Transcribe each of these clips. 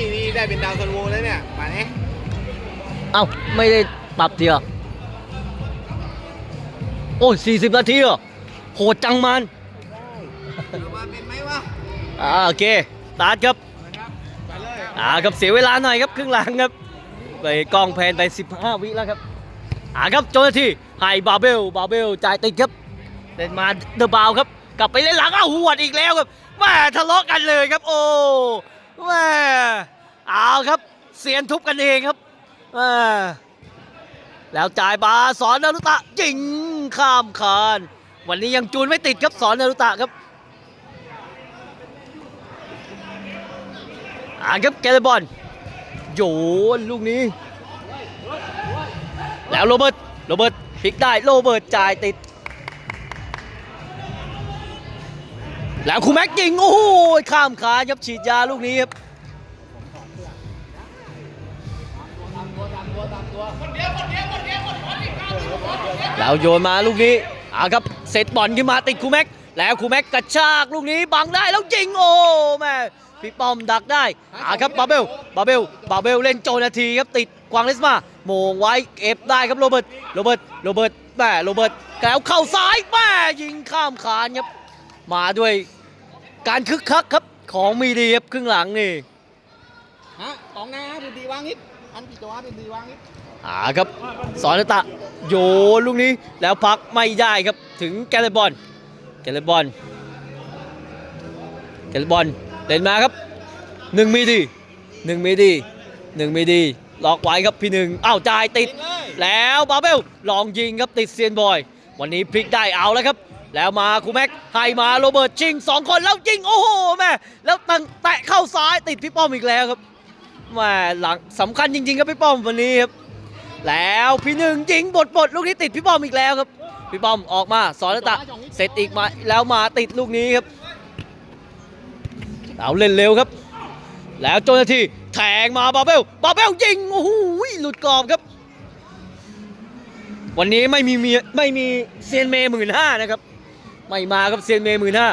นี่นี่ได้เป็นดาวซันโวแล้วเนี่ยมาเนี่ยเอ้าไม่ได้ปรับเดียวโอ้ยสี่สิบนาทีเหรอโหดจังมันเดี๋ยวมาเป็นไหมวะอ่าโอเคสตาร์ทครับนะครับไปเลยอ่าครับเสียเวลาหน่อยครับครึ่งหลังครับไปกล้องแพนไป 15 วิแล้วครับอ่าครับเจ้าหน้าที่ให้บาเบลบาเบลจ่ายติดครับเล่นมาเดอะบาวครับ กลับไปเล่นหลังอ้าวหวดอีกแล้วครับแม่ทะเลาะกันเลยครับ โอ้ แม่เอาครับเสียนทุบกันเองครับแม่แล้วจ่ายบาสอนนารุตะยิงข้ามคาน วันนี้ยังจูนไม่ติดครับสอนนารุตะครับอ่านครับเกเรบอลโยนลูกนี้ แล้วโรเบิร์ตโรเบิร์ตพลิกได้โรเบิร์ตจ่ายติด แล้วคูแม็กยิง โอ้โหข้ามขาครับฉีดยาลูกนี้ครับแล้วโยนมาลูกนี้อ่าครับเซตบอลขึ้นมาติดคูแม็กแล้วคูแม็กกระชากลูกนี้บังได้แล้วยิงโอ้แม่พี่ป้อมดักได้อ่าครับบาเบลบาเบลบาเบลเล่นโจนาทีครับติดกวางเลสมาโมงไว้เก็บได้ครับโรเบิร์ตโรเบิร์ตโรเบิร์ตแม่โรเบิร์ตแล้วเข้าซ้ายแม่ยิงข้ามคานครับ มาด้วยการคึกคักครับของมีดีครับครึ่งหลังนี่ฮะกองหน้าเป็นดีวางนิดอันปีตัวเป็นดีวางนิดอ่าครับสอนตะโยนลูกนี้แล้วพักไม่ได้ครับถึงแกลเลบอลแกลเลบอลแกลเลบอลเล่นมาครับหนึ่งมีดีหนึ่งมีดีหนึ่งมีดีล็อกไว้ครับพี่หนึ่งอ้าวจ่ายติดยิงเลยแล้วบาเบลลองยิงครับติดเซียนบอย วันนี้พลิกได้เอาแล้วครับ แล้วมาคูแม็กให้มาโรเบิร์ตชิงสองคนแล้วยิงโอ้โหแม่แล้วตังแตะเข้าซ้ายติดพี่ป้อมอีกแล้วครับแม่หลังสำคัญจริงๆครับพี่ป้อมวันนี้ครับแล้วพี่หนึ่งยิงบดบดลูกนี้ติดพี่ป้อมอีกแล้วครับพี่ป้อมออกมาสอนตะเสร็จอีกมาแล้วมาติดลูกนี้ครับเอาเล่นเร็วครับ แล้วโจนาทีแทงมาบาเบลบาเบลยิงโอ้โหหลุดกรอบครับ วันนี้ไม่มีเมียไม่มีเซียนเมย์หมื่นห้านะครับ ไม่มาครับเซียนเมย์หมื่นห้า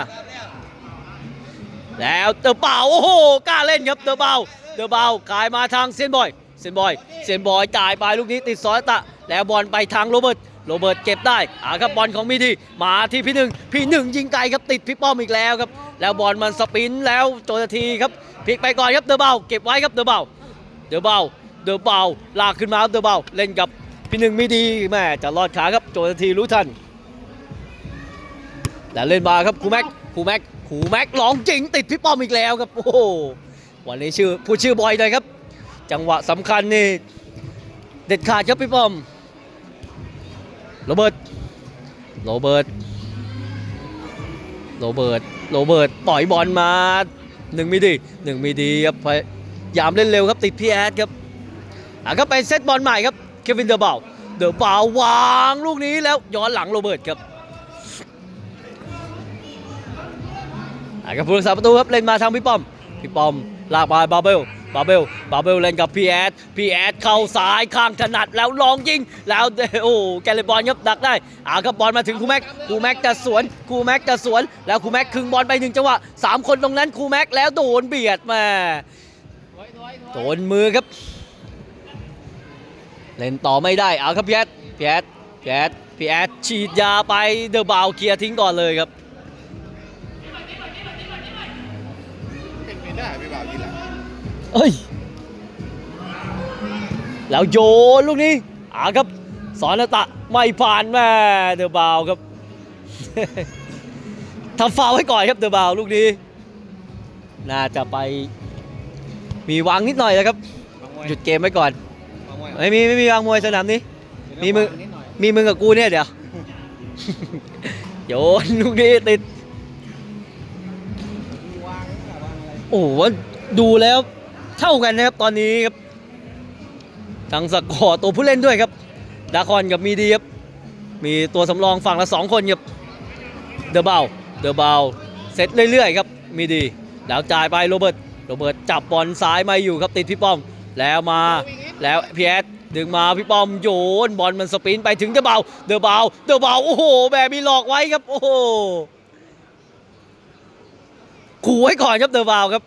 แล้วเตอร์เป่าโอ้โหกล้าเล่นครับเตอร์เป่าเตอร์เป่ากลายมาทางเซียนบอยเซียนบอยเซียนบอยจ่ายไปลูกนี้ติดซอยตะ แล้วบอลไปทางโรเบิร์ตโรเบิร์ตเก็บได้อาครับบอลของมีดีมาที่พี่หนึ่งพี่หนึ่งยิงไกลครับติดพี่ป้อมอีกแล้วครับ แล้วบอลมันสปินแล้วโจนาทีครับพลิกไปก่อนครับเดอเบาเก็บไว้ครับเดอเบาเดอเบาเดอเบาลากขึ้นมาครับเดอเบาเล่นกับพี่หนึ่งม่ดีแม่จะรอดขาครับโจนาทีรู้ทัน แล้วเล่นมาครับครูแม็กครูแม็กครูแม็กลองจริงติดพี่ป้อมอีกแล้วครับโอ้โหวันนี้ชื่อพูดชื่อบอยเลยครับ จังหวะสำคัญนี่เด็ดขาดครับพี่ป้อมโรเบิร์ตโรเบิร์ตโรเบิร์ตโรเบิร์ตปล่อยบอลมาหนึ่งม่ดีหนึ่งม่ดีครับพยายามเล่นเร็วครับติดพี่แอดครับอะก็ไปเซตบอลใหม่ครับเควินเดอร์เบลเดอร์เบลวางลูกนี้แล้วย้อนหลังโรเบิร์ตครับ กับผู้รักษาประตูครับเล่นมาทางพี่ป้อม พี่ป้อมลากไปบาเบลบาเบลบาเบลเล่นกับพีแอดพีแอดเข้าซ้ายข้างถนัดแล้วลองยิงแล้วโอ้แกเลยบอลครับดักได้อ่าครับบอลมาถึงคูแม็กคูแม็กจะสวนคูแม็กจะสวน แล้วคูแม็กคึงบอลไปหนึ่งจังหวะสามคนตรงนั้นคูแม็กแล้วโดนเบียดมาโดนมือครับ เล่นต่อไม่ได้เอาครับพีแอดพีแอดพีแอดพีแอดฉีดยาไปเดอะบาวเคลียร์ทิ้งก่อนเลยครับ ไปได้ไม่บ่าวยิงหลังเอ้ย แล้วโยนลูกนี้อ่าครับ สอนตะไม่ผ่านแม่เดอะบาวครับ ทำฟาวล์ไว้ก่อนครับเดอะบาวลูกนี้ น่าจะไป มีวางนิดหน่อยนะครับ หยุดเกมไว้ก่อน ไม่มีไม่มีวางมวยสนามนี้ มีมือมีมึงกับกูเนี่ยเดี๋ยว โยนลูกนี้ติด โอ้โหดูแล้วเท่ากันนะครับตอนนี้ครับทั้งสกอร์ตัวผู้เล่นด้วยครับ ดาคอนกับมีดีครับ มีตัวสำรองฝั่งละสองคนครับ เดอะเบาเดอะเบาเซตเรื่อยๆครับมีดี แล้วจ่ายไปโรเบิร์ตโรเบิร์ตจับบอลซ้ายม่อยู่ครับติดพี่ป้อม แล้วมาแล้วพีแอดดึงมาพี่ป้อมโยนบอลมันสปินไปถึงเดอะเบาเดอะเบาเดอะเบาโอ้โห แบบมีหลอกไว้ครับโอ้โห ขู่ไว้ก่อนครับเดอร์วาวครับ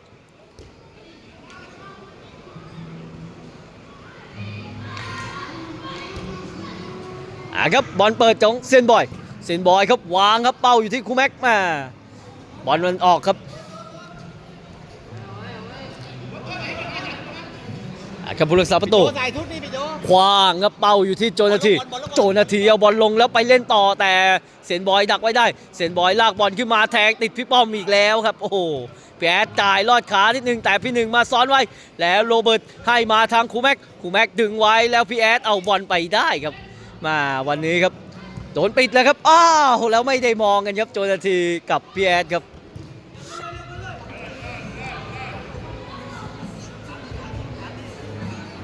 อะครับบอลเปิดจองเซนบอย เซนบอยครับวางครับเป้าอยู่ที่คูแม็กมา บอลมันออกครับ ครับผู้รักษาประตูโจใส่ชุดนี่พี่โจคว้างครับเป้าอยู่ที่โจนาทีบอลลงบอลลงโจนาทีเอาบอลลงแล้วไปเล่นต่อแต่เซยนบอยดักไว้ได้เซยนบอยลากบอลขึ้นมาแทงติดพี่ป้อมอีกแล้วครับ โอ้โหพี่แอดจ่ายลอดขานิดนึงแต่พี่หนึ่งมาซ้อนไว้ แล้วโรเบิร์ตให้มาทางคูแม็กคูแม็กดึงไว้แล้วพี่แอดเอาบอลไปได้ครับ มาวันนี้ครับโดนปิดแล้วครับอ้าวแล้วไม่ได้มองกันครับโจนาทีกับพี่แอดครับ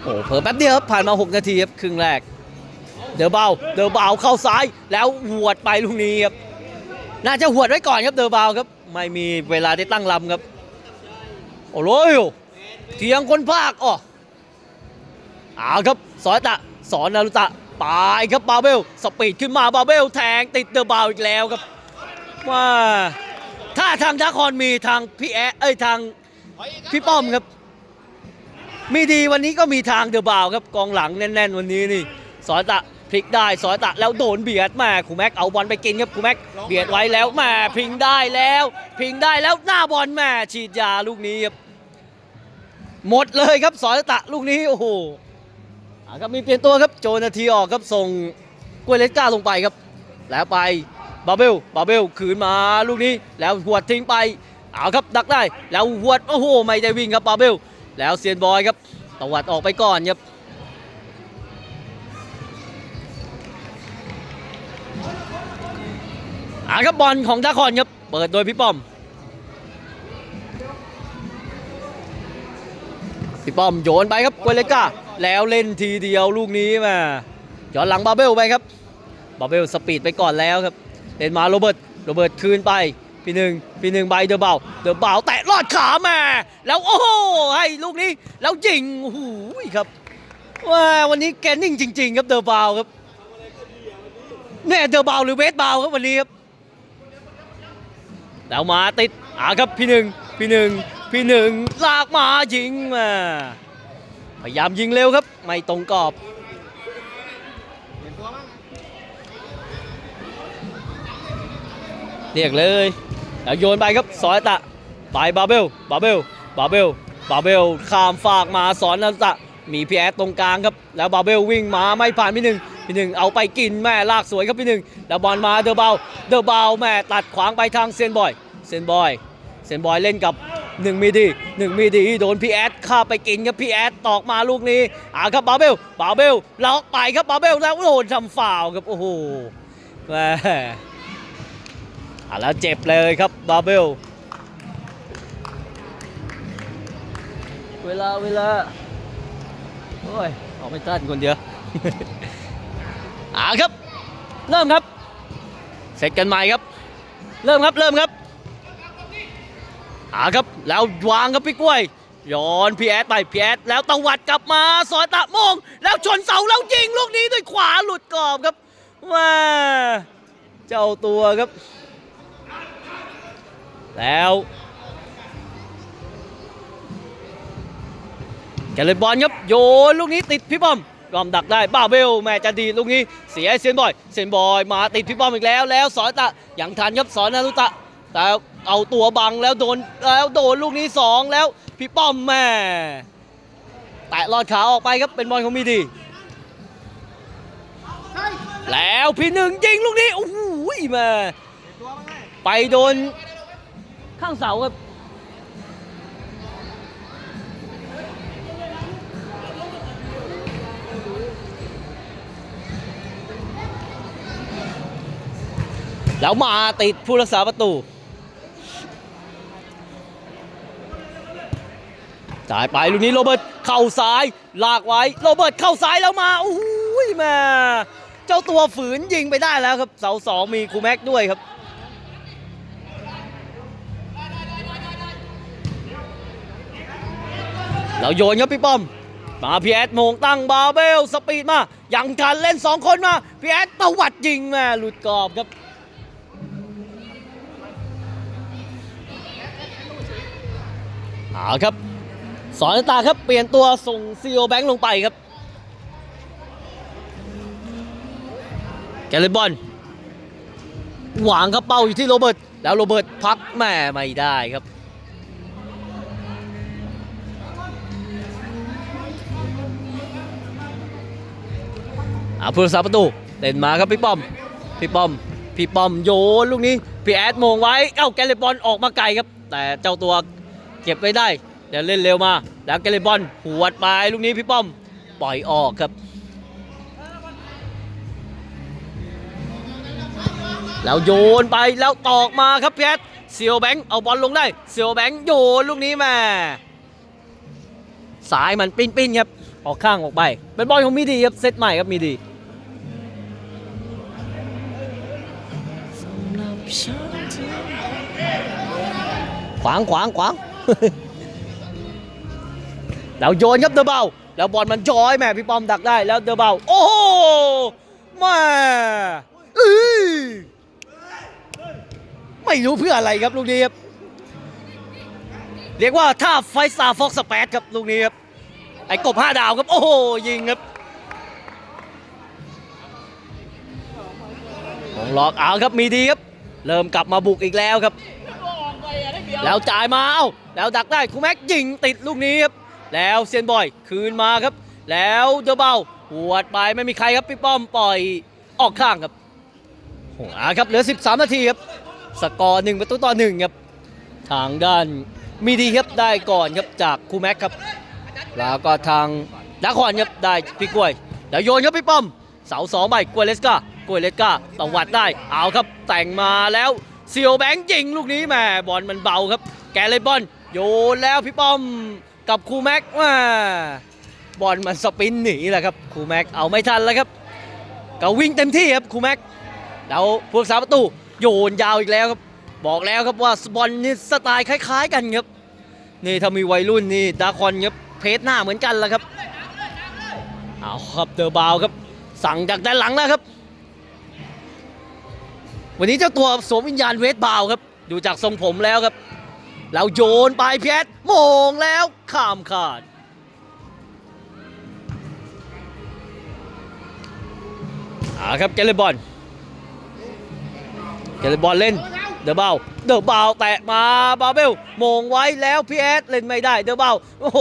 โอ้โหเผลอแป๊บเดียวครับผ่านมา 6 นาทีครับครึ่งแรก เดอเบาเดอเบาเข้าซ้ายแล้วหวดไปลูกนี้ครับน่าจะหวดไว้ก่อนครับเดอเบาครับ ไม่มีเวลาได้ตั้งลำครับ โอ้โหเทียงคนภาคอ๋อเอาครับสอนตะสอนนารุตะไปครับบาเบลสปีดขึ้นมาบาเบลแทงติดเดอเบาอีกแล้วครับว่าถ้าทางดาคอนมีทางพี่แอเอ้ยทางพี่ป้อมครับ มีดีวันนี้ก็มีทางเดอะบาวครับกองหลังแน่น ๆ วันนี้นี่สอนตะพลิกได้สอนตะแล้วโดนเบียดแม่คูแม็กเอาบอลไปกินครับคูแม็กเบียดไว้แล้วแม่พิงได้แล้ว พิงได้แล้วหน้าบอลแม่ฉีดยาลูกนี้ครับหมดเลยครับสอนตะลูกนี้โอ้โหครับมีเปลี่ยนตัวครับโจนาทีออกครับส่งกล้วยเลสก้าลงไปครับ แล้วไปบาเบลบาเบลคืนมาลูกนี้แล้วหวดทิ้งไปเอาครับดักได้แล้วหวดโอ้โหไม่ได้วิ่งครับบาเบล แล้วเซียนบอยครับตวัดออกไปก่อนครับอ่าครับบอลของดาคอนครับ เปิดโดยพี่ป้อม พี่ป้อมโยนไปครับกวยเลก้าแล้วเล่นทีเดียวลูกนี้มาย้อนหลังบาเบลไปครับบาเบลสปีดไปก่อนแล้วครับเล่นมาโรเบิร์ตโรเบิร์ตคืนไป พี่หนึ่งพี่หนึ่งใบเดอะเบาเดอะเบาแตะลอดขาแม่แล้วโอ้โหให้ลูกนี้แล้วยิงโอ้โหครับว้าวันนี้แกนิ่งจริง ๆ ครับเดอะเบาครับแน่เดอะเบาหรือเวสเบาครับวันนี้ครับแล้วมาติดอ่าครับพี่หนึ่งพี่หนึ่งพี่หนึ่งลากมายิงมาพยายามยิงเร็วครับ ไม่ตรงกรอบเลี่ยงเรียกเลย แล้วโยนไปครับสอนตะไปบาเบลบาเบลบาเบลบาเบลข้ามฝากมาสอนนารุตะมีพีแอดตรงกลางครับ แล้วบาเบลวิ่งมาไม่ผ่านพี่หนึ่งพี่หนึ่งเอาไปกินแม่ลากสวยครับพี่หนึ่งแล้วบอลมาเดอะเบาเดอะเบาแม่ตัดขวางไปทางเซนบอยเซนบอยเซนบอยเล่นกับหนึ่งมีดีหนึ่งมีดีโดนพีแอดข้าไปกินครับพีแอดตอกมาลูกนี้อ่าครับบาเบลบาเบลล็อกไปครับบาเบลแล้วโดนทำฟาวครับโอ้โหแม่ อะแล้วเจ็บเลยครับบาเบล เวลาเวลา โอ้ยออกไม่ทันคนเดียวอ่าครับ เริ่มครับ เสร็จกันใหม่ครับ เริ่มครับเริ่มครับอ่าครับแล้ววางครับพี่กล้วยย้อนพี่แอดไปพี่แอดแล้วตวัดกลับมาซอยตะโมง แล้วชนเสาแล้วยิงลูกนี้ด้วยขวาหลุดกรอบครับว้าเจ้าตัวครับ แล้วแกเลยบอลครับโยนลูกนี้ติดพี่ป้อมยอมดักได้บ้าเบลแม่จะดีลูกนี้เสียเซียนบอยเซียนบอยมาติดพี่ป้อมอีกแล้ว แล้วสอนตะยังทันครับสอนนารุตะ แต่เอาตัวบังแล้วโดนแล้วโดนลูกนี้สองแล้วพี่ป้อมแม่แตะลอดขาออกไปครับเป็นบอลของมีดี แล้วพี่หนึ่งยิงลูกนี้โอ้โหแม่เปลี่ยนตัวบ้าไปโดน ข้างเสาครับแล้วมาติดผู้รักษาประตูจ่ายไปลูกนี้โรเบิร์ตเข้าซ้ายลากไว้โรเบิร์ตเข้าซ้ายแล้วมาโอ้โหแม่เจ้าตัวฝืนยิงไปได้แล้วครับ เสาสองมีคูแม็กด้วยครับ เราโยนครับพี่ป้อม มาพีแอดโมงตั้งบาเบลสปีดมายังทันเล่น 2 คนมาพีแอดตวัดยิงแม่หลุดกรอบครับเอาครับ สอนตาครับเปลี่ยนตัวส่งซีโอแบงค์ลงไปครับ แกเลนบอลหวางครับเป้าอยู่ที่โรเบิร์ตแล้วโรเบิร์ตพักแม่ไม่ได้ครับ อาผู้รักษาประตูเล่นมาครับพี่ป้อม พี่ป้อม พี่ป้อมโยนลูกนี้ พี่แอดมงไว้ เอ้าแกเลนบอลออกมาไกลครับ แต่เจ้าตัวเก็บไว้ได้ เดี๋ยวเล่นเร็วมา แล้วแกเลนบอลหวดไปลูกนี้พี่ป้อมปล่อยออกครับ แล้วโยนไปแล้วตอกมาครับพี่แอดเซียวแบงค์เอาบอลลงได้ เซียวแบงค์โยนลูกนี้แม่สายมันปิ้นปิ้นๆครับออกข้างออกไป เป็นบอลของมีดีครับเซตใหม่ครับมีดี ขวางขวางขวางแล้วโยนครับเดอะเบาแล้วบอลมันจอยแม่พี่ป้อมดักได้แล้วเดอะเบาโอ้โหแม่อึไม่รู้เพื่ออะไรครับลูกนี้ครับเรียกว่าถ้าไฟสตาร์ฟ็อกสเปดครับลูกนี้ครับไอ้กบห้าดาวครับ โอ้โหยิงครับของล็อกเอาครับมีดีครับ เริ่มกลับมาบุกอีกแล้วครับ แล้วจ่ายมาเอ้าแล้วดักได้คูแม็กยิงติดลูกนี้ครับ แล้วเซียนบอยคืนมาครับ แล้วเดอเบาหัวดไปไม่มีใครครับพี่ป้อมปล่อยออกข้างครับโอ้โหครับเหลือ 13 นาทีครับ สกอร์หนึ่งประตูต่อหนึ่งครับ ทางด้านมีดีครับได้ก่อนครับจากคูแม็กครับ แล้วก็ทางดาคอนครับได้พี่กล้วย แล้วโยนครับพี่ป้อม เสาสองใบกล้วยเลสกา กล้วยเลสกาตวัดได้ เอาครับแต่งมาแล้วเซียวแบงค์ยิงลูกนี้แม่บอลมันเบาครับ แกเลยบอลโยนแล้วพี่ป้อมกับครูแม็กแหม่บอลมันสปินหนีแหละครับครูแม็กเอาไม่ทันแล้วครับก็วิ่งเต็มที่ครับครูแม็กแล้วผู้รักษาประตูโยนยาวอีกแล้วครับ บอกแล้วครับว่าบอลนี่สไตล์คล้าย ๆ กันครับนี่ถ้ามีวัยรุ่นนี่ดาคอนครับเพจหน้าเหมือนกันแล้วครับเอาครับเดอะบาวครับสั่งจากด้านหลังแล้วครับ วันนี้เจ้าตัวสวมวิญญาณเวทบาวครับ ดูจากทรงผมแล้วครับ แล้วโยนไปเพียสโมงแล้วข้ามขาด อ่าครับเกลเลบอลเกลเลบอลเล่นเดอะเบาเดอะเบาแตะมาบาเบลมงไว้แล้วพีเอสเล่นไม่ได้เดอะเบาโอ้โห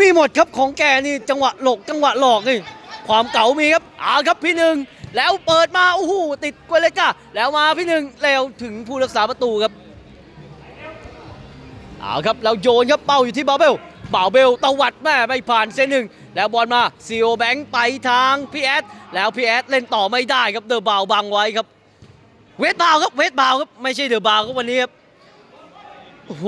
มีหมดครับของแกนี่จังหวะหลกจังหวะหลอกนี่ความเก๋ามีครับเอาครับพี่หนึ่ง แล้วเปิดมาโอ้โหติดกวเลก้าแล้วมาพี่หนึ่งแล้วถึงผู้รักษาประตูครับเอาครับแล้วโยนครับเป้าอยู่ที่บาเบลบาเบลตวัดแม่ไม่ผ่านเส้นหนึ่งแล้วบอลมาซีโอแบงค์ไปทางพีเอสแล้วพีเอสเล่นต่อไม่ได้ครับเดอะบาบังไว้ครับ เวทบาวครับเวทบาวครับไม่ใช่เดอะบาวครับวันนี้ครับโอ้โห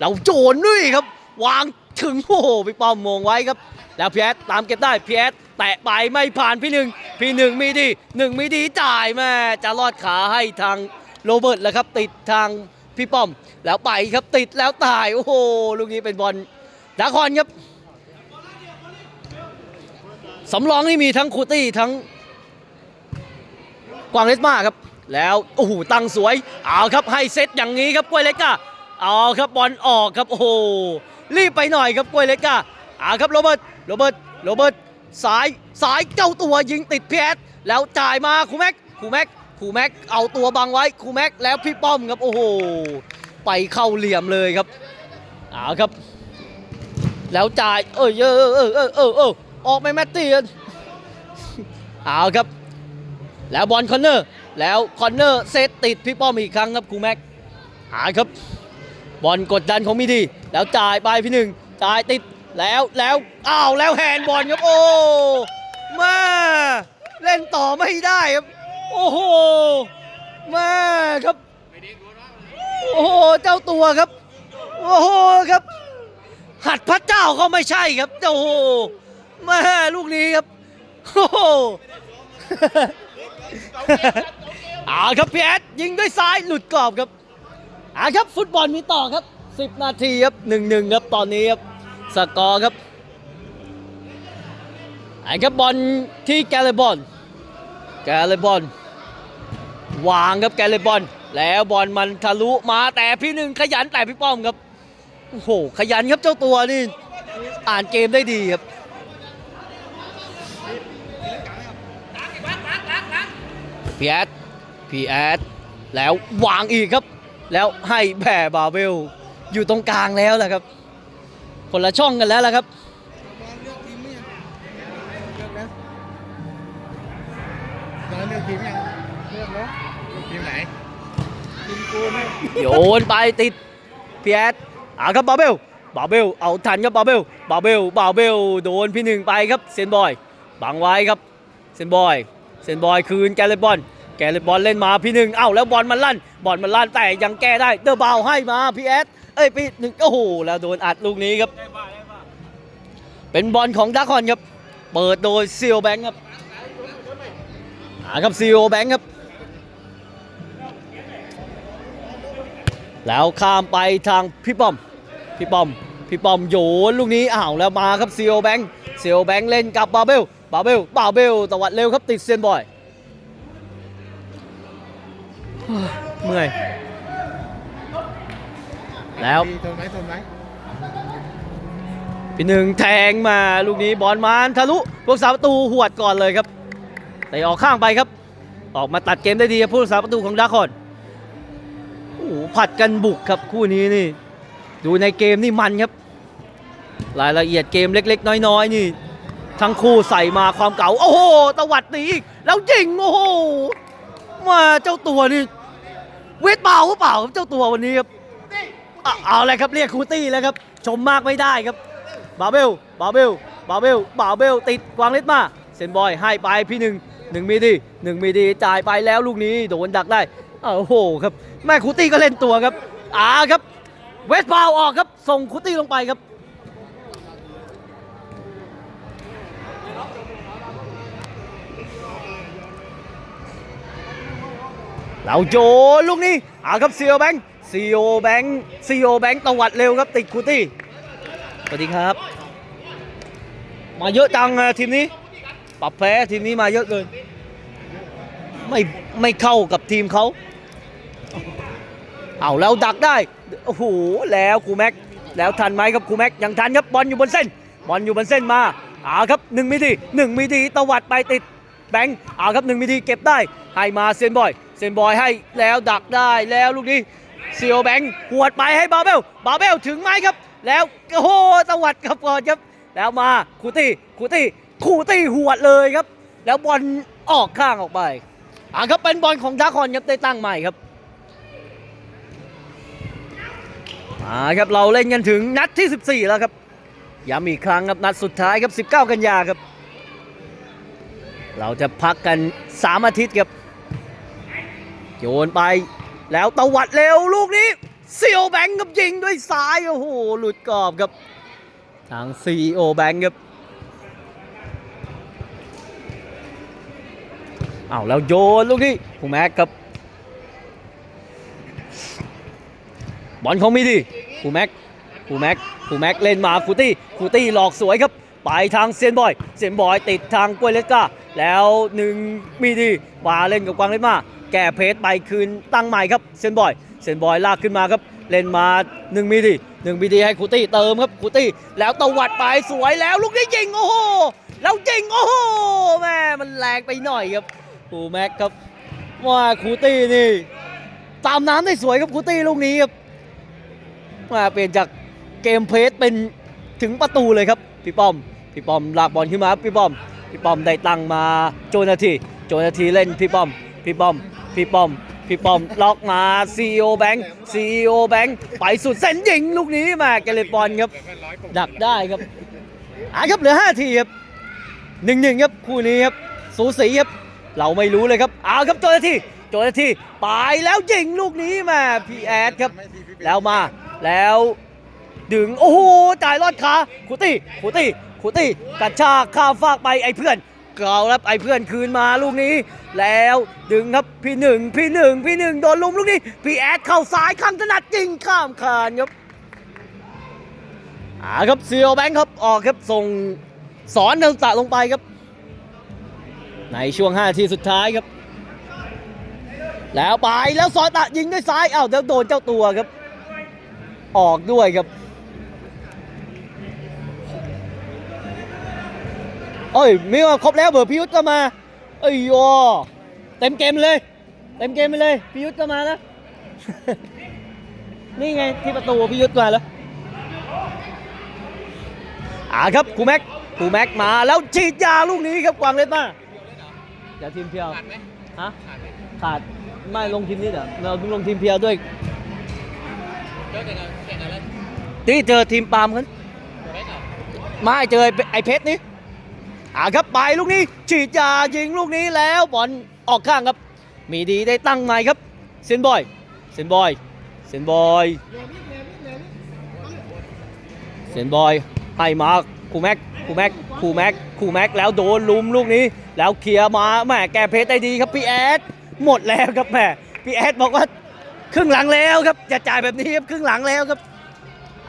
เราโจนด้วยครับ วางถึงโอ้โหพี่ป้อมมงไว้ครับ แล้วพีแอดตามเก็บได้พีแอดแตะไปไม่ผ่านพี่หนึ่งพี่หนึ่งมีดีหนึ่งมีดีจ่ายแม่จะลอดขาให้ทางโรเบิร์ตแล้วครับ ติดทางพี่ป้อม แล้วไปครับติดแล้วตายโอ้โหลูกนี้เป็นบอลดาคอนครับสำรองนี่มีทั้งคูตี้ทั้งกวางเลสมาครับ แล้วโอ้โหตั้งสวยเอาครับให้เซตอย่างนี้ครับกล้วยเล็กก้าเอาครับบอลออกครับโอ้โหรีบไปหน่อยครับกล้วยเล็กก้า อาครับโรเบิร์ตโรเบิร์ตโรเบิร์ตสายสายเจ้าตัวยิงติดพีแอดแล้วจ่ายมาคูแม็กคูแม็กคูแม็กเอาตัวบังไว้คูแม็กแล้วพี่ป้อมครับโอ้โหไปเข้าเหลี่ยมเลยครับเอาครับ แล้วจ่ายเออเออเออเออเออเออออกไปแมตตี้เอาครับ แล้วบอลคอนเนอร์แล้วคอนเนอร์เซตติดพี่ป้อมอีกครั้งครับครูแม็กหาครับบอลกดดันของมิดี แล้วจ่ายไปพี่หนึ่งจ่ายติด แล้วแล้วอ้าวแล้วแฮนด์บอลครับโอ้มาเล่นต่อไม่ได้ครับ โอ้โหมาครับ โอ้โหเจ้าตัวครับ โอ้โหครับ หัดพระเจ้าก็ไม่ใช่ครับโอ้โหแมาลูกนี้ครับโอ้โหเอาครับพี่แอดยิงด้วยซ้ายหลุดกรอบครับเอาครับฟุตบอลมีต่อครับ 10 นาทีครับ1-1ครับตอนนี้ครับ สกอร์ครับไอ้ครับบอลที่แกลเลบอลแกลเลบอลวางครับแกลเลบอลแล้วบอลมันทะลุมาแต่พี่หนึ่งขยันแต่พี่ป้อมครับโอ้โหขยันครับเจ้าตัวนี่อ่านเกมได้ดีครับพีแอดพีแอดแล้ววางอีกครับ แล้วให้แผ่บาเบลอยู่ตรงกลางแล้วแหละครับ คนละช่องกันแล้วแหละครับบอลเลือกทีมเนี่ยเลือกแล้วบอลเลือกทีมยังเลือกแล้วทีมไหนทีมกูเนี่ยโยนไปติดพีแอดอ่าครับบาเบลบาเบลเอาทันครับบาเบลบาเบลบาเบลโดนพี่หนึ่งไปครับเซนบอยบังไว้ครับเซนบอยเซนบอยคืนแกเลตบอลแกเลตบอลเล่นมาพี่หนึ่งเอ้าแล้วบอลมันลั่นบอลมันลั่นแต่ยังแก้ได้เดอะบาวให้มาพีแอด เอ้ยพี่หนึ่งโอ้โหแล้วโดนอัดลูกนี้ครับ เป็นบอลของดักคอนครับ เปิดโดยซีโอแบงค์ครับหาครับซีโอแบงค์ครับ แล้วข้ามไปทางพี่ป้อม พี่ป้อม พี่ป้อมโยนลูกนี้อ้าวแล้วมาครับซีโอแบงค์ซีโอแบงค์เล่นกับบาเบล บาเบล บาเบลตวัดเร็วครับติดเซยนบอยเมื่อย แล้วดีทนไหมทนไหมพี่หนึ่งแทงมาลูกนี้บอลมานทะลุพวกสาประตูหวดก่อนเลยครับแต่ออกข้างไปครับ ออกมาตัดเกมได้ดีครับผู้รักษาประตูของดาร์คอนโอ้โหผัดกันบุกครับคู่นี้นี่ ดูในเกมนี่มันครับ รายละเอียดเกมเล็ก ๆ น้อยๆนี่ ทั้งคู่ใส่มาความเก่า โอ้โหตวัดหนีอีกแล้วยิงโอ้โหมาเจ้าตัวนี่เวทเปล่าหรือเปล่าครับเจ้าตัววันนี้ครับ อะเอาเลยครับเรียกคูตี้แล้วครับ ชมมากไม่ได้ครับบาเบลบาเบลบาเบลบาเบลติดวางเล็ดมาเซนบอยให้ไปพี่หนึ่งหนึ่งมีดีหนึ่งมีดีจ่ายไปแล้วลูกนี้โดนดักได้อ้าวโอ้โหครับแม่คูตี้ก็เล่นตัวครับอ่าครับ เวสบาวออกครับส่งคูตี้ลงไปครับเราโจลูกนี้อ่าครับเซีโอแบงค์ ซีโอแบงค์ซีโอแบงค์ตวัดเร็วครับติดคูตี้สวัสดีครับ มาเยอะจังทีมนี้ ปรับแพ้ทีมนี้มาเยอะเกิน ไม่ไม่เข้ากับทีมเขาเอาแล้วดักได้โอ้โหแล้วครูแม็กแล้วทันไหมครับครูแม็กยังทันครับบอลอยู่บนเส้นบอลอยู่บนเส้นมาเอาครับหนึ่งมิทีหนึ่งมิทีตวัดไปติดแบงค์เอาครับหนึ่งมิทีเก็บได้ให้มาเซนบอยเซนบอยให้แล้วดักได้แล้วลูกนี้ เซียวแบงค์หวดไปให้บาเบล บาเบลถึงไหมครับ แล้วโอ้โหตวัดครับก่อนครับ แล้วมาคูตี้คูตี้คูตี้หวดเลยครับ แล้วบอลออกข้างออกไปอ่าครับเป็นบอลของดาคอนครับได้ตั้งใหม่ครับมาครับเราเล่นกันถึงนัดที่ 14 แล้วครับย้ำอีกครั้งครับนัดสุดท้ายครับ 19 กันยาครับ เราจะพักกัน 3 อาทิตย์ครับโยนไป แล้วตวัดเร็วลูกนี้เซียวแบงค์กับยิงด้วยซ้ายโอ้โหหลุดกรอบครับ ทาง CEO แบงค์ครับอ้าแล้วโยนลูกนี้ผู้แม็กครับบอลของมีดีผู้แม็กผู้แม็กผู้แม็กเล่นมาคูตี้คูตี้หลอกสวยครับไปทางเซียนบอย เซียนบอยติดทางกวยเลสกาแล้วหนึ่งมีดีมาเล่นกับกวางเลสมา แก้เพจไปคืนตั้งใหม่ครับเซนบอยเซนบอยลากขึ้นมาครับ เล่นมาหนึ่งมีดีหนึ่งมีดีให้คูตี้เติมครับคูตี้แล้วตวัดไปสวยแล้วลูกนี้ยิงโอ้โหแล้วยิงโอ้โหแม่มันแรงไปหน่อยครับปูแม็กครับว่าคูตี้นี่ ตามน้ำได้สวยครับคูตี้ลูกนี้ครับมาเปลี่ยนจากเกมเพลสเป็นถึงประตูเลยครับพี่ป้อมพี่ป้อมลากบอลขึ้นมาพี่ป้อมพี่ป้อมได้ตังมาโจนาทีโจนาทีเล่นพี่ป้อมพี่ป้อม พี่ป้อม พี่ป้อมล็อกมาซีโอแบงค์ซีโอแบงค์ไปสุดเส้นยิงลูกนี้มาเกเรตบอลครับ ดักได้ครับอ่าครับเหลือ5ทีครับหนึ่งหนึ่งครับคู่นี้ครับสูสีครับ เราไม่รู้เลยครับเอาครับโจนาทีโจนาทีไปแล้วยิงลูกนี้มาพี่แอดครับ แล้วมาแล้วดึงโอ้โหจ่ายลอดขาคูตี้คูตี้คูตี้กระชากข้ามฟากไปไอ้เพื่อน เกาแล้วไอ้เพื่อนคืนมาลูกนี้ แล้วดึงครับพี่หนึ่งพี่หนึ่งพี่หนึ่งโดนลุมลูกนี้ พี่แอดเข้าซ้ายข้างถนัดยิงข้ามคานครับอ่าครับเซียวแบงค์ครับออกครับส่งสอนเดินตะลงไปครับ ในช่วง5นาทีสุดท้ายครับ แล้วไปแล้วซอยตะยิงด้วยซ้ายอ้าวแล้วโดนเจ้าตัวครับ ออกด้วยครับ โอ้ยมีว่าครบแล้วเบอร์พิยุทธก็มาเอ้ยโยเต็มเกมเลย เต็มเกมไปเลยพิยุทธก็มาแล้ว นี่ไงที่ประตูพิยุทธมาแล้วอ่าครับครูแม็กครูแม็กมาแล้วฉีดยาลูกนี้ครับกวางเล็ดมาอย่าทีมเพียวขาดไหมฮะขาดไหมขาดไม่ลงทีมนี้เดี๋ยวเราเพิ่งลงทีมเพียวด้วยเจอแต่กันแข่งกันเลยที่เจอทีมปาล์มกันเม็ดเหรอไม่เจอไอ้เพชรนี่ อ่าครับไปลูกนี้ฉีดยายิงลูกนี้แล้วบอลออกข้างครับ มีดีได้ตั้งใหม่ครับเซนบอยเซนบอยเซนบอยเซนบอยให้มาคูแม็กคูแม็กคูแม็กคูแม็กแล้วโดนลุมลูกนี้ แล้วเคลียร์มาแหม่แกเพชรได้ดีครับพี่แอดหมดแล้วครับแหม่พี่แอดบอกว่าครึ่งหลังแล้วครับจะจ่ายแบบนี้ครับครึ่งหลังแล้วครับ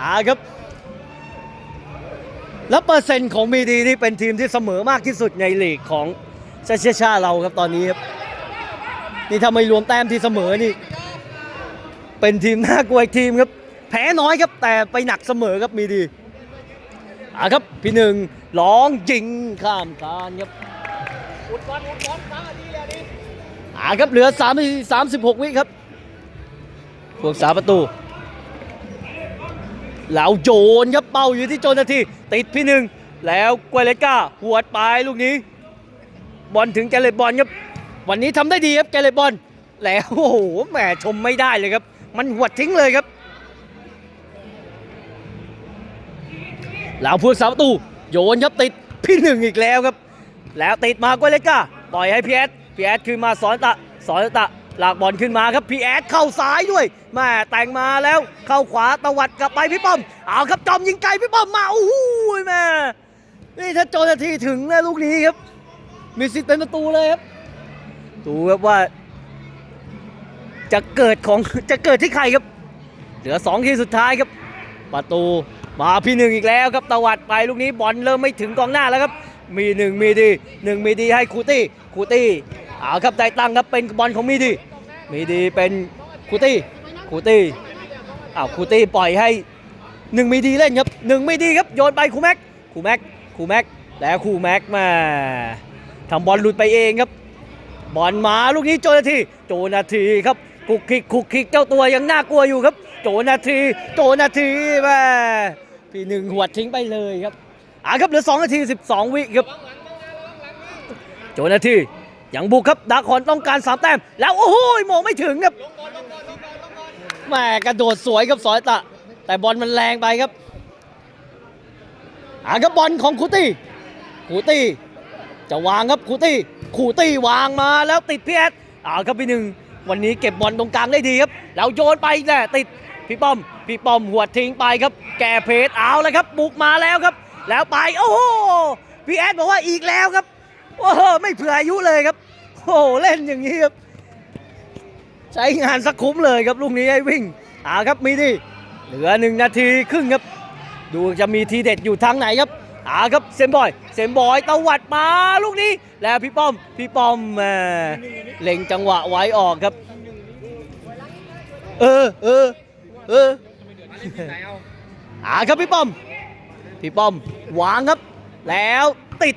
อ่าครับ แล้วเปอร์เซ็นต์ของมีดีนี่เป็นทีมที่เสมอมากที่สุดในลีกของเซเชชาเราครับตอนนี้ครับนี่ถ้าไม่รวมแต้มที่เสมอนี่ เป็นทีมน่ากลัวอีกทีมครับ แพ้น้อยครับแต่ไปหนักเสมอครับมีดีอ่าครับพี่หนึ่งร้องยิงข้ามคานครับอุดบอลอุดบอลฟังอันนี้เลยดิอ่าครับเหลือ3 36 วิครับพวกสาประตู แล้วโยนครับเป้าอยู่ที่โจนาทีติดพี่หนึ่งแล้วกวยเลก้าหวดไปลูกนี้บอลถึงแกเลตบอลครับวันนี้ทำได้ดีครับแกเลตบอลแล้วโอ้โหแหมชมไม่ได้เลยครับ มันหวดทิ้งเลยครับแล้วพูดสาประตูโยนครับติดพี่หนึ่งอีกแล้วครับ แล้วติดมากวเลก้าปล่อยให้พีแอดพีแอดขึ้นมาสอนตะสอนตะ ลากบอลขึ้นมาครับพีแอดเข้าซ้ายด้วยแม่แต่งมาแล้วเข้าขวาตวัดกลับไปพี่ป้อม เอาครับจอมยิงไกลพี่ป้อมมาโอ้โหแม่นี่ถ้าโจนาทีถึงนะลูกนี้ครับ มีสิทธิ์เป็นประตูเลยครับดูครับว่า จะเกิดของจะเกิดที่ใครครับ เหลือสองทีสุดท้ายครับ ประตูมาพี่หนึ่งอีกแล้วครับตวัดไปลูกนี้บอลเริ่มไม่ถึงกองหน้าแล้วครับ มีหนึ่งมีดีหนึ่งมีดีให้คูตี้คูตี้ เอาครับได้ตั้งครับเป็นบอลของมีดี มีดีเป็นคูตี้คูตี้อ้าวคูตี้ปล่อยให้หนึ่งมีดีเล่นครับหนึ่งมีดีครับโยนไปคูแม็กคูแม็กคูแม็กแล้วคูแม็กมาทำบอลหลุดไปเองครับ บอลมาลูกนี้โจนาทีโจนาทีครับคุกคิกคุกคิกเจ้าตัวยังน่ากลัวอยู่ครับ โจนาทีโจนาทีแม่พี่หนึ่งหวดทิ้งไปเลยครับอ่าครับเหลือ2นาที 12 วิครับโจนาที ยังบุกครับดาคอนต้องการ3แต้มแล้วโอ้โหมองไม่ถึงครับแม่กระโดดสวยครับสอยตะ แต่บอลมันแรงไปครับอ่าครับบอลของคูตี้คูตี้จะวางครับคูตี้คูตี้วางมาแล้วติดพี่แอดเอาครับพี่หนึ่งวันนี้เก็บบอลตรงกลางได้ดีครับแล้วโยนไปแน่ติดพี่ป้อม พี่ป้อมหัวทิ้งไปครับ แกเพจเอาเลยครับ บุกมาแล้วครับ แล้วไปโอ้โหพี่แอดบอกว่าอีกแล้วครับ โอ้โหไม่เผื่ออายุเลยครับ โอ้เล่นอย่างนี้ครับ ใช้งานสักคุ้มเลยครับลูกนี้ให้วิ่งเอาครับมีดิเหลือหนึ่งนาทีครึ่งครับ ดูจะมีทีเด็ดอยู่ทางไหนครับอาครับเซมบอยเซมบอยตวัดมาลูกนี้ แล้วพี่ป้อมพี่ป้อมแหม่เล็งจังหวะไว้ออกครับ เออเออเอออาอาครับพี่ป้อม พี่ป้อมวางครับ แล้วติด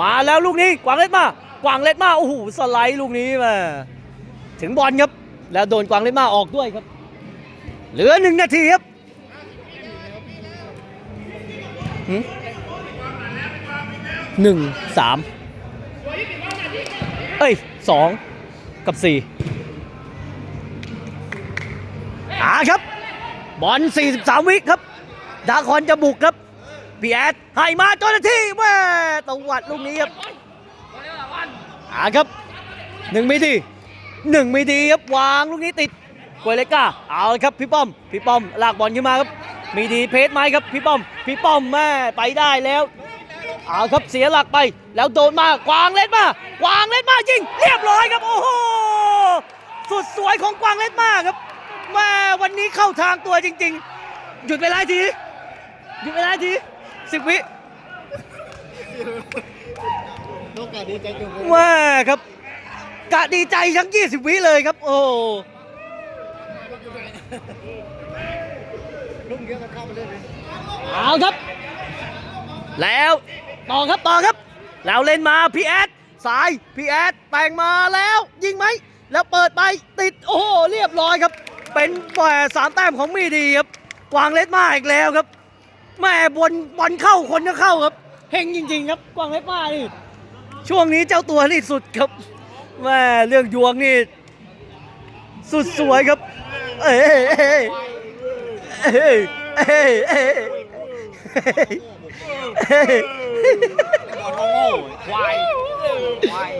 มาแล้วลูกนี้กวางเล็ดมากวางเล็ดมาโอ้โหสไลด์ลูกนี้มาถึงบอลครับ แล้วโดนกวางเล็ดมาออกด้วยครับ เหลือหนึ่งนาทีครับหนึ่งสามเอ้ยสองกับสี่อาครับ บอล 43 วิครับดาคอนจะบุกครับ พีแอดให้มาเจ้าหน้าที่แม่ตวัดลูกนี้ครับอาครับหนึ่งม่ดีหนึ่งม่ดีครับวางลูกนี้ติดกวยเลก้าเอาเลยครับพี่ป้อม พี่ป้อมลากบอลขึ้นมาครับ มีดีเพจไหมครับพี่ป้อม พี่ป้อมแม่ไปได้แล้วเอาครับเสียหลักไปแล้วโดนมากวางเล็ดมากวางเล็ดมายิงเรียบร้อยครับโอ้โหสุดสวยของกวางเล็ดมาครับแม่วันนี้เข้าทางตัวจริง ๆ หยุดเวลาทีหยุดเวลาที สิบวิต้องการดีใจจุงแม่ครับ กะดีใจทั้ง20วิเลยครับ โอ้ลุ่มเยอะกันเข้ามาเล่นเลยเอาครับ แล้วต่อครับต่อครับ แล้วเล่นมาพี่แอดซ้ายพี่แอดแต่งมาแล้วยิงไหม แล้วเปิดไปติดโอ้โหเรียบร้อยครับ เป็นแหวสามแต้มของมีดีครับกวางเล็ดมาอีกแล้วครับ แม่บอลบอลเข้าคนก็เข้าครับเฮงจริง ๆ ครับกวางเล็ดมานี่ช่วงนี้เจ้าตัวนี่สุดครับแม่เรื่องยวงนี่ สุดสวยครับ เอ้ยเอ้ยเอ้ยเอ้ยเอ้ยเอ้ยบอลโง่ๆควายควาย